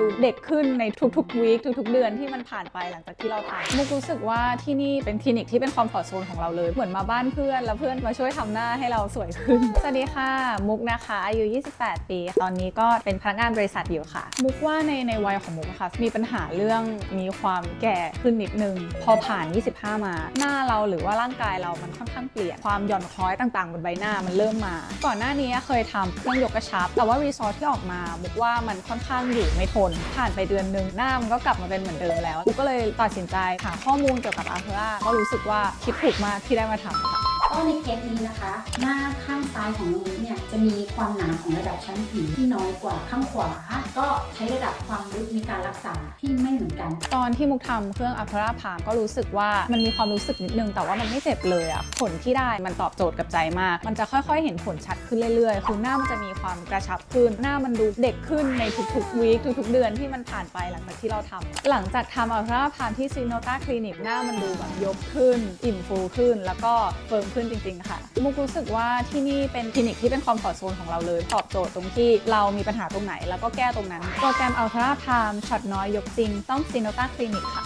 ดูเด็กขึ้นในทุกๆวีคทุกๆ เดือนที่มันผ่านไปหลังจากที่เราทำมุกรู้สึกว่าที่นี่เป็นคลินิกที่เป็นคอมฟอร์ทโซนของเราเลยเหมือนมาบ้านเพื่อน แล้วเพื่อนมาช่วยทำหน้าให้เราสวยขึ้น สวัสดีค่ะ มุกนะคะอายุ 28 ปี ตอนนี้ก็เป็นพนักงานบริษัทอยู่ค่ะ มุกว่าในในวัยของมุกค่ะมีปัญหาเรื่องมีความแก่ขึ้นนิดนึง พอผ่าน 25 มา หน้าเราหรือว่าร่างกายเรามันค่อนข้างเปลี่ยนความหย่อนคล้อยต่างๆบนใบหน้ามันเริ่มมา ก่อนหน้านี้เคยทำเครื่องยกกระชับ แต่ว่ารีซอสที่ออกมามุกว่ามันค่อนข้างอยู่ไม่ทนผ่านไปเดือนหนึ่งหน้ามันก็กลับมาเป็นเหมือนเดิมแล้วกูก็เลยตัดสินใจหาข้อมูลเกี่ยวกับอาเทราก็รู้สึกว่าคิดถูกมากที่ได้มาทำค่ะก็ในเคสนี้นะคะ หน้าข้างซ้ายของน้องนุ้ยเนี่ยจะมีความหนาของระดับชั้นผิวที่น้อยกว่าข้างขวา ก็ใช้ระดับความลึกในการรักษาที่ไม่เหมือนกัน ตอนที่มุกทำเครื่องอัลตราพามก็รู้สึกว่ามันมีความรู้สึกนิดนึง แต่ว่ามันไม่เจ็บเลยอะผลที่ได้มันตอบโจทย์กับใจมาก มันจะค่อยๆ เห็นผลชัดขึ้นเรื่อยๆ คือหน้ามันจะมีความกระชับขึ้น หน้ามันดูเด็กขึ้นในทุกๆวีคทุกๆ เดือนที่มันผ่านไปหลังจากที่เราทำหลังจากทำอัลตราพามที่ซีโนตาคลินิกหน้ามันดูแบบยกขึ้น อิ่มฟูขึ้น แล้วก็เฟิร์มขึ้นจริงๆค่ะมุกรู้สึกว่าที่นี่เป็นคลินิกที่เป็นคอมฟอร์ทโซนของเราเลยตอบโจทย์ตรงที่เรามีปัญหาตรงไหนแล้วก็แก้ตรงนั้น โปรแกรมอัลตราไทม์ช็อตน้อยยกจริงต้องซีโนตาคลินิกค่ะ